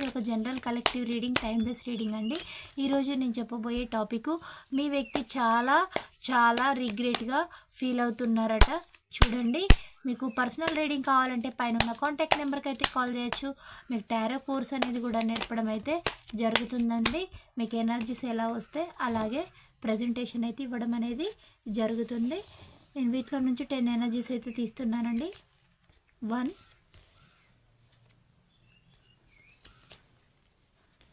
ఇది ఒక general collective reading time base reading అండి. ఈరోజు నేను చెప్పబోయే టాపిక్ మీ వ్యక్తి చాలా చాలా రిగ్రెట్గా ఫీల్ అవుతున్నారట. చూడండి మీకు పర్సనల్ రీడింగ్ కావాలంటే పైన ఉన్న కాంటాక్ట్ నెంబర్కి అయితే కాల్ చేయొచ్చు. మీకు టారో కోర్స్ అనేది కూడా నేర్పడం అయితే జరుగుతుందండి. మీకు ఎనర్జీస్ ఎలా వస్తే అలాగే ప్రజెంటేషన్ అయితే ఇవ్వడం అనేది జరుగుతుంది. నేను వీటిలో నుంచి టెన్ ఎనర్జీస్ అయితే తీస్తున్నానండి. One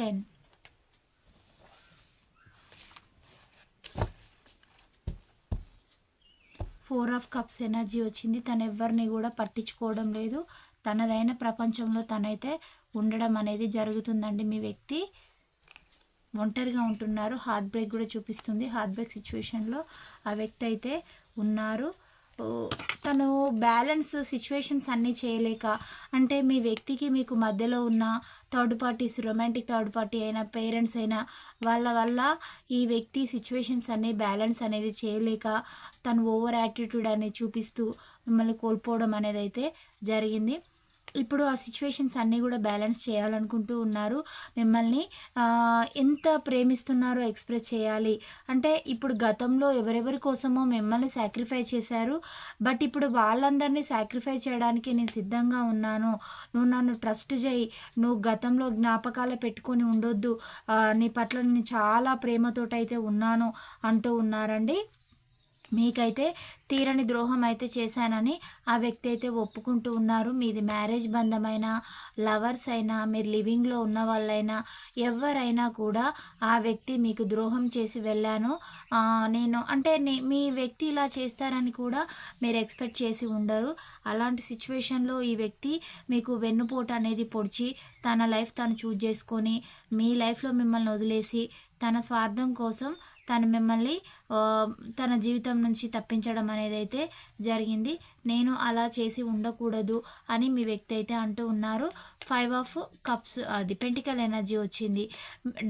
10 four of cups energy వచ్చింది. తను ఎవరిని కూడా పట్టించుకోవడం లేదు. తనదైన ప్రపంచంలో తనైతే ఉండడం అనేది జరుగుతుందండి మీ వ్యక్తి. ఒంటరిగా ఉంటున్నారు. హార్ట్ బ్రేక్ కూడా చూపిస్తుంది. హార్ట్ బ్రేక్ సిచ్యువేషన్లో ఆ వ్యక్తి అయితే ఉన్నారు. తను బ్యాలెన్స్ సిచ్యువేషన్స్ అన్నీ చేయలేక అంటే మీ వ్యక్తికి మీకు మధ్యలో ఉన్న third parties romantic third party అయినా పేరెంట్స్ అయినా వాళ్ళ వల్ల ఈ వ్యక్తి సిచ్యువేషన్స్ అన్నీ బ్యాలెన్స్ అనేది చేయలేక తను ఓవర్ యాటిట్యూడ్ అనేది చూపిస్తూ మిమ్మల్ని కోల్పోవడం అనేది అయితే జరిగింది. ఇప్పుడు ఆ సిచ్యువేషన్స్ అన్నీ కూడా బ్యాలెన్స్ చేయాలనుకుంటూ ఉన్నారు. మిమ్మల్ని ఎంత ప్రేమిస్తున్నారో ఎక్స్ప్రెస్ చేయాలి. అంటే ఇప్పుడు గతంలో ఎవరెవరి కోసమో మిమ్మల్ని సాక్రిఫై చేశారు. బట్ ఇప్పుడు వాళ్ళందరినీ సాక్రిఫై చేయడానికి నేను సిద్ధంగా ఉన్నాను. నువ్వు నన్ను ట్రస్ట్ చేయి. నువ్వు గతంలో జ్ఞాపకాలు పెట్టుకొని ఉండొద్దు. నీ పట్ల నేను చాలా ప్రేమతోటైతే ఉన్నాను అంటూ ఉన్నారండి. మీకైతే తీరని ద్రోహం అయితే చేశానని ఆ వ్యక్తి అయితే ఒప్పుకుంటూ ఉన్నారు. మీది మ్యారేజ్ బంధమైన లవర్స్ అయినా మీరు లివింగ్లో ఉన్న వాళ్ళైనా ఎవరైనా కూడా ఆ వ్యక్తి మీకు ద్రోహం చేసి వెళ్ళాను. నేను అంటే మీ వ్యక్తి ఇలా చేస్తారని కూడా మీరు ఎక్స్పెక్ట్ చేసి ఉండరు. అలాంటి సిచ్యువేషన్లో ఈ వ్యక్తి మీకు వెన్నుపోటు అనేది పొడిచి తన లైఫ్ తను చూజ్ చేసుకొని మీ లైఫ్లో మిమ్మల్ని వదిలేసి తన స్వార్థం కోసం తను మిమ్మల్ని తన జీవితం నుంచి తప్పించడం అనేది అయితే జరిగింది. నేను అలా చేసి ఉండకూడదు అని మీ వ్యక్తి అయితే అంటూ ఉన్నారు. ఫైవ్ ఆఫ్ కప్స్ అది పెంటికల్ ఎనర్జీ వచ్చింది.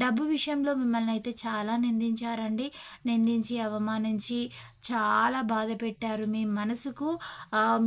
డబ్బు విషయంలో మిమ్మల్ని అయితే చాలా నిందించారండి. నిందించి అవమానించి చాలా బాధ పెట్టారు. మీ మనసుకు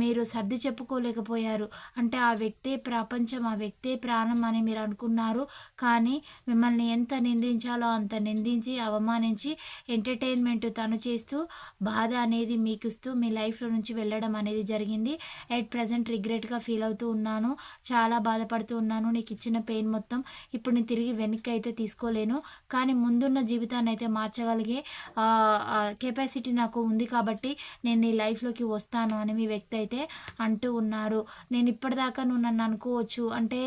మీరు సర్ది చెప్పుకోలేకపోయారు. అంటే ఆ వ్యక్తే ప్రపంచం ఆ వ్యక్తే ప్రాణం అని మీరు అనుకున్నారు. కానీ మిమ్మల్ని ఎంత నిందించాలో అంత నిందించి అవమానించి ఎంటర్టైన్మెంట్ తను చేస్తూ బాధ అనేది మీకు ఇస్తూ మీ లైఫ్లో నుంచి వెళ్ళడం అనేది జరిగింది. ఎట్ ప్రజెంట్ రిగ్రెట్గా ఫీల్ అవుతూ ఉన్నాను. చాలా బాధపడుతూ ఉన్నాను. నీకు ఇచ్చిన పెయిన్ మొత్తం ఇప్పుడు నేను తిరిగి వెనక్కి అయితే తీసుకోలేను. కానీ ముందున్న జీవితాన్ని అయితే మార్చగలిగే కెపాసిటీ నాకు ఉంది కాబట్టి నేను నీ లైఫ్లోకి వస్తాను అని మీ వ్యక్తి అయితే అంటూ ఉన్నారు. నేను ఇప్పటిదాకా నువ్వు నన్ను అనుకోవచ్చు. అంటే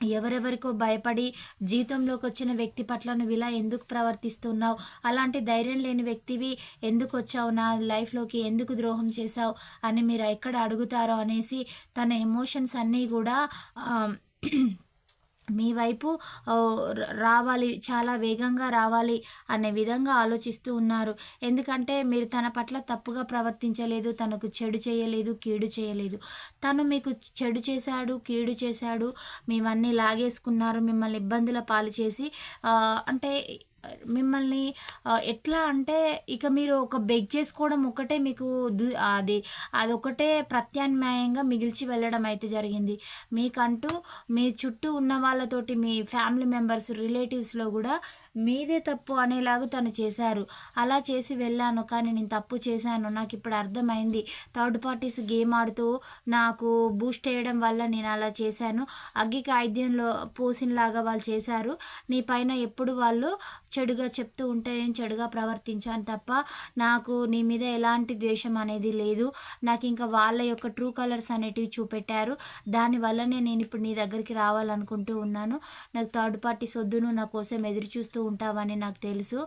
ఎవరెవరికో భయపడి జీవితంలోకి వచ్చిన వ్యక్తి పట్ల నువ్వు ఇలా ఎందుకు ప్రవర్తిస్తున్నావు? అలాంటి ధైర్యం లేని వ్యక్తివి ఎందుకు వచ్చావు నా లైఫ్లోకి ఎందుకు ద్రోహం చేశావు? అని మీరు ఎక్కడ అడుగుతారో అనేసి తన ఎమోషన్స్ అన్నీ కూడా మీ వైపు రావాలి చాలా వేగంగా రావాలి అనే విధంగా ఆలోచిస్తూ ఉన్నారు. ఎందుకంటే మీరు తన పట్ల తప్పుగా ప్రవర్తించలేదు తనకు చెడు చేయలేదు కీడు చేయలేదు. తను మీకు చెడు చేశాడు కీడు చేశాడు మేమన్నీ లాగేసుకున్నారు మిమ్మల్ని ఇబ్బందుల పాలు చేసి అంటే మిమ్మల్ని ఎట్లా అంటే ఇక మీరు ఒక బెగ్ చేసుకోవడం ఒకటే మీకు అది అదొకటే ప్రత్యామ్నాయంగా మిగిల్చి వెళ్ళడం అయితే జరిగింది. మీకంటూ మీ చుట్టూ ఉన్న వాళ్ళతోటి మీ ఫ్యామిలీ మెంబర్స్ రిలేటివ్స్లో కూడా మీదే తప్పు అనేలాగా తను చేశారు. అలా చేసి వెళ్ళాను కానీ నేను తప్పు చేశాను. నాకు ఇప్పుడు అర్థమైంది. థర్డ్ పార్టీస్ గేమ్ ఆడుతూ నాకు బూస్ట్ వేయడం వల్ల నేను అలా చేశాను. అగ్గికి ఐద్యంలో పోసినలాగా వాళ్ళు చేశారు. నీ పైన ఎప్పుడు వాళ్ళు చెడుగా చెప్తూ ఉంటే నేను చెడుగా ప్రవర్తించాను తప్ప నాకు నీ మీద ఎలాంటి ద్వేషం అనేది లేదు. నాకు ఇంకా వాళ్ళ యొక్క ట్రూ కలర్స్ అనేటివి చూపెట్టారు. దానివల్లనే నేను ఇప్పుడు నీ దగ్గరికి రావాలనుకుంటూ ఉన్నాను. నాకు థర్డ్ పార్టీ సొద్దును నా కోసం ఎదురు చూస్తూ ఉంటావని నాకు తెలుసు.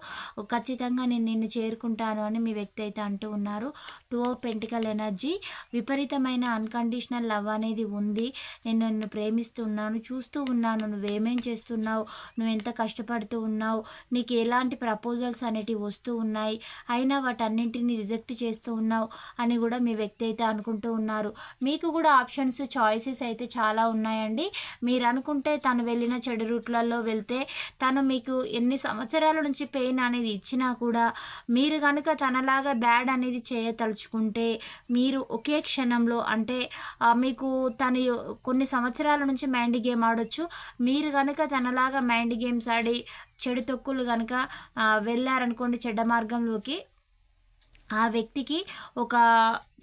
ఖచ్చితంగా నేను నిన్ను చేరుకుంటాను అని మీ వ్యక్తి అయితే అంటూ ఉన్నారు. టూ ఆఫ్ పెంటికల్ ఎనర్జీ విపరీతమైన అన్కండిషనల్ లవ్ అనేది ఉంది. నేను నిన్ను ప్రేమిస్తున్నాను చూస్తూ ఉన్నాను. నువ్వేమేం చేస్తున్నావు? నువ్వు ఎంత కష్టపడుతూ ఉన్నావు? నీకు ఎలాంటి ప్రపోజల్స్ అనేటివి వస్తూ ఉన్నాయి? అయినా వాటన్నింటిని రిజెక్ట్ చేస్తూ ఉన్నావు అని కూడా మీ వ్యక్తి అయితే అనుకుంటూ ఉన్నారు. మీకు కూడా ఆప్షన్స్ చాయిసెస్ అయితే చాలా ఉన్నాయండి. మీరు అనుకుంటే తను వెళ్ళిన చెడు రూట్లలో వెళ్తే తను మీకు ఎన్ని సంవత్సరాల నుంచి పెయిన్ అనేది ఇచ్చినా కూడా మీరు కనుక తనలాగా బ్యాడ్ అనేది చేయతలుచుకుంటే మీరు ఒకే క్షణంలో అంటే మీకు తను కొన్ని సంవత్సరాల నుంచి మైండ్ గేమ్ ఆడొచ్చు. మీరు కనుక తనలాగా మైండ్ గేమ్స్ ఆడి చెడు తొక్కులు కనుక వెళ్ళారనుకోండి చెడ్డ మార్గంలోకి ఆ వ్యక్తికి ఒక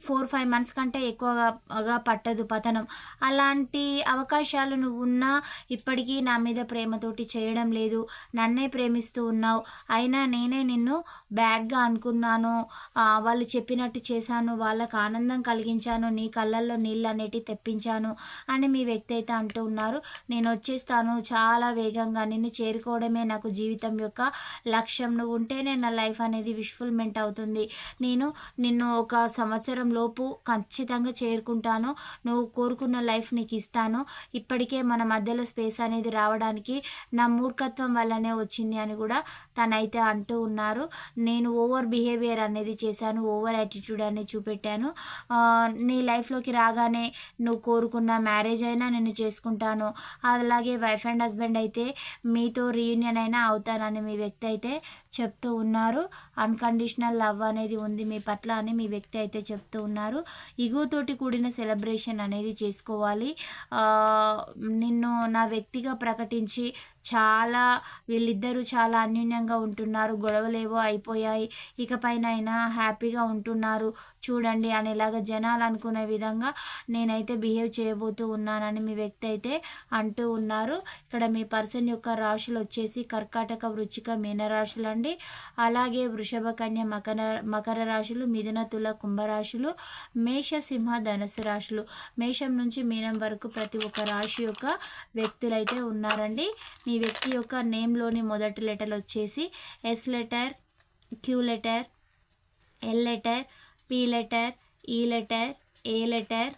ఫోర్ ఫైవ్ మంత్స్ కంటే ఎక్కువగా పట్టదు పతనం. అలాంటి అవకాశాలు నువ్వు ఉన్నా ఇప్పటికీ నా మీద ప్రేమతోటి చేయడం లేదు. నన్నే ప్రేమిస్తూ ఉన్నావు. అయినా నేనే నిన్ను బ్యాడ్గా అనుకున్నాను. వాళ్ళు చెప్పినట్టు చేశాను. వాళ్ళకు ఆనందం కలిగించాను. నీ కళ్ళల్లో నీళ్ళు అనేటివి తెప్పించాను అని మీ వ్యక్తి అయితే అంటూ ఉన్నారు. నేను వచ్చేస్తాను. చాలా వేగంగా నిన్ను చేరుకోవడమే నాకు జీవితం యొక్క లక్ష్యం. నువ్వు ఉంటేనే నా లైఫ్ అనేది విష్ఫుల్మెంట్ అవుతుంది. నేను నిన్ను ఒక సంవత్సరం లోపు ఖచ్చితంగా చేరుకుంటాను. నువ్వు కోరుకున్న లైఫ్ నీకు ఇస్తాను. ఇప్పటికే మన మధ్యలో స్పేస్ అనేది రావడానికి నా మూర్ఖత్వం వల్లనే వచ్చింది అని కూడా తనైతే అంటూ ఉన్నారు. నేను ఓవర్ బిహేవియర్ అనేది చేశాను ఓవర్ యాటిట్యూడ్ అనేది చూపెట్టాను. నీ లైఫ్లోకి రాగానే నువ్వు కోరుకున్న మ్యారేజ్ అయినా నేను చేసుకుంటాను. అలాగే వైఫ్ అండ్ హస్బెండ్ అయితే మీతో రీయూనియన్ అయినా అవుతానని మీ వ్యక్తి అయితే చెప్తూ ఉన్నారు. అన్కండిషనల్ లవ్ అనేది ఉంది మీ పట్ల అని మీ వ్యక్తి అయితే చెప్తూ ఉన్నారు. ఇగోతోటి కూడిన సెలబ్రేషన్ అనేది చేసుకోవాలి. నిన్ను నా వ్యక్తిగా ప్రకటించి చాలా వీళ్ళిద్దరూ చాలా అన్యోన్యంగా ఉంటున్నారు. గొడవలేవో అయిపోయాయి. ఇకపైన అయినా హ్యాపీగా ఉంటున్నారు. చూడండి అనేలాగా జనాలు అనుకునే విధంగా నేనైతే బిహేవ్ చేయబోతూ ఉన్నానని మీ వ్యక్తి అయితే అంటూ ఉన్నారు. ఇక్కడ మీ పర్సన్ యొక్క రాశులు వచ్చేసి కర్కాటక వృచ్చిక మీన రాశులు అండి. అలాగే వృషభ కన్య మకర మకర రాశులు మిథున తుల కుంభరాశులు మేష సింహ ధనుసు రాశులు. మేషం నుంచి మీనం వరకు ప్రతి ఒక్క రాశి యొక్క వ్యక్తులైతే ఉన్నారండి. మీ వ్యక్తి యొక్క నేమ్లోని మొదటి లెటర్ వచ్చేసి S letter Q letter L letter P letter E letter A letter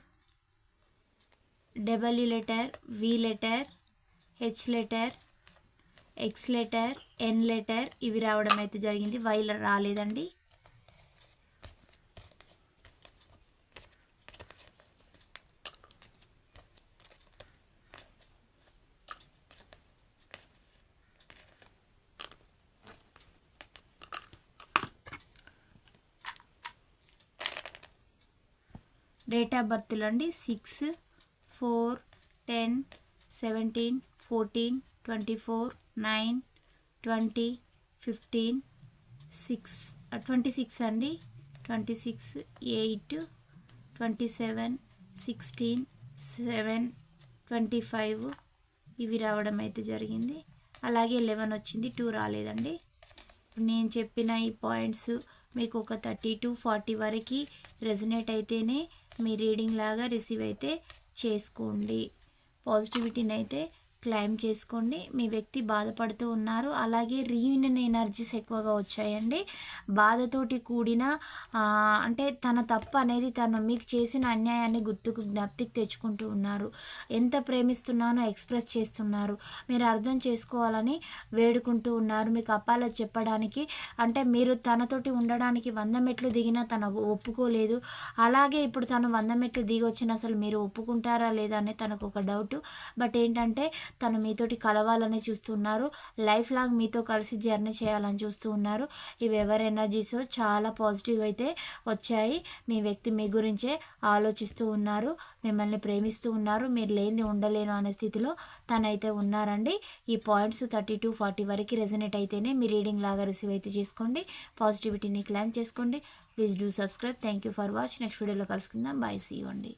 W letter V letter H letter X letter N letter ఇవి రావడం అయితే జరిగింది. వై రాలేదండి. డేట్ ఆఫ్ బర్త్లు అండి six four ten seventeen fourteen twenty four nine twenty fifteen six twenty six అండి. Twenty six eight twenty seven sixteen seven twenty five ఇవి రావడం అయితే జరిగింది. అలాగే లెవెన్ వచ్చింది టూ రాలేదండి. నేను చెప్పిన ఈ పాయింట్స్ మీకు ఒక థర్టీ టు ఫార్టీ వరకు రెజినేట్ అయితేనే మీ రీడింగ్ లాగా రిసీవ్ అయితే చేసుకోండి. పాజిటివిటీని అయితే క్లైమ్ చేసుకోండి. మీ వ్యక్తి బాధపడుతూ ఉన్నారు. అలాగే రీయూనియన్ ఎనర్జీస్ ఎక్కువగా వచ్చాయండి. బాధతోటి కూడిన అంటే తన తప్పు అనేది తను మీకు చేసిన అన్యాయాన్ని గుర్తుకు జ్ఞప్తికి తెచ్చుకుంటూ ఉన్నారు. ఎంత ప్రేమిస్తున్నానో ఎక్స్ప్రెస్ చేస్తున్నారు. మీరు అర్థం చేసుకోవాలని వేడుకుంటూ ఉన్నారు. మీకు అప్పాలో చెప్పడానికి అంటే మీరు తనతోటి ఉండడానికి వంద మెట్లు దిగినా తన ఒప్పుకోలేదు. అలాగే ఇప్పుడు తను వంద మెట్లు దిగి వచ్చిన అసలు మీరు ఒప్పుకుంటారా లేదా అనే తనకు ఒక డౌట్ బట్ ఏంటంటే తను మీతోటి కలవాలని చూస్తున్నారు. లైఫ్ లాంగ్ మీతో కలిసి జర్నీ చేయాలని చూస్తూ ఉన్నారు ఇవి ఎవరి ఎనర్జీస్? చాలా పాజిటివ్ అయితే వచ్చాయి. మీ వ్యక్తి మీ గురించే ఆలోచిస్తూ ఉన్నారు. మిమ్మల్ని ప్రేమిస్తూ ఉన్నారు. మీరు లేనిది ఉండలేను అనే స్థితిలో తనైతే ఉన్నారండి. ఈ పాయింట్స్ థర్టీ టు ఫార్టీ వరకు రెజనేట్ అయితేనే మీ రీడింగ్ లాగా రిసీవ్ అయితే చేసుకోండి. పాజిటివిటీని క్లైమ్ చేసుకోండి. Please do subscribe. Thank you for watch next వీడియోలో కలుసుకుందాం. బాయ్. సీ అండి.